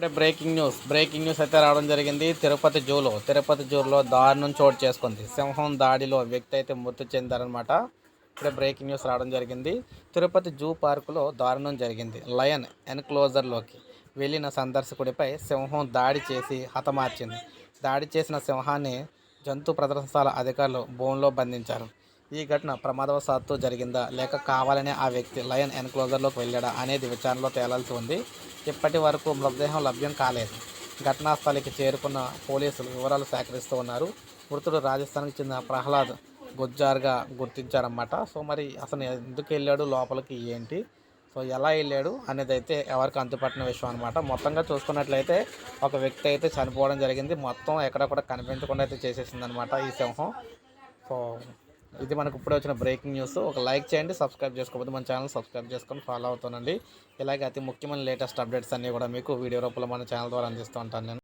ఇప్పుడే breaking news. Breaking news అయితే రావడం జరిగింది. తిరుపతి జూలో. తిరుపతి జూలో దారుణం చోటు చేసుకుంది. సింహం దాడిలో వ్యక్తి అయితే మృతి చెందారనమాట ఇప్పుడే బ్రేకింగ్ న్యూస్ రావడం జరిగింది. తిరుపతి జూ పార్కులో దారుణం జరిగింది. లయన్ ఎన్క్లోజర్లోకి వెళ్ళిన సందర్శకుడిపై సింహం దాడి చేసి హతమార్చింది. దాడి చేసిన సింహాన్ని జంతు ప్రదర్శనశాల అధికారులు బోన్లో బంధించారు. ఈ ఘటన ప్రమాదవశాత్తు జరిగిందా? లేక కావాలనే ఆ వ్యక్తి లయన్ ఎన్క్లోజర్లోకి వెళ్ళాడా అనేది విచారణలో తేలాల్సి ఉంది. ఇప్పటి వరకు మృతదేహం లభ్యం కాలేదు. ఘటనా స్థలికి చేరుకున్న పోలీసులు వివరాలు సేకరిస్తూ ఉన్నారు. మృతుడు రాజస్థాన్కి చెందిన ప్రహ్లాద్ గుజ్జార్గా గుర్తించారన్నమాట. సో మరి అసలు ఎందుకు వెళ్ళాడు? లోపలికి ఏంటి? సో ఎలా వెళ్ళాడు? అనేది అయితే ఎవరికి అంతుపట్టిన విషయం అనమాట మొత్తంగా చూసుకున్నట్లయితే ఒక వ్యక్తి అయితే చనిపోవడం జరిగింది. మొత్తం ఎక్కడ కూడా కనిపించకుండా అయితే చేసేసింది అనమాట ఈ సింహం. సో ఇది మనకు ఇప్పుడే వచ్చిన బ్రేకింగ్ న్యూస్ ఒక లైక్ చేయండి సబ్స్క్రైబ్ చేసుకోకపోతే మన ఛానల్ సబ్స్క్రైబ్ చేసుకొని ఫాలో అవుతానండి. ఇలాగే అతి ముఖ్యమైన లేటెస్ట్ అప్డేట్స్ అన్నీ కూడా మీకు వీడియో రూపంలో మన ఛానల్ ద్వారా అందిస్తూ ఉంటాను నేను.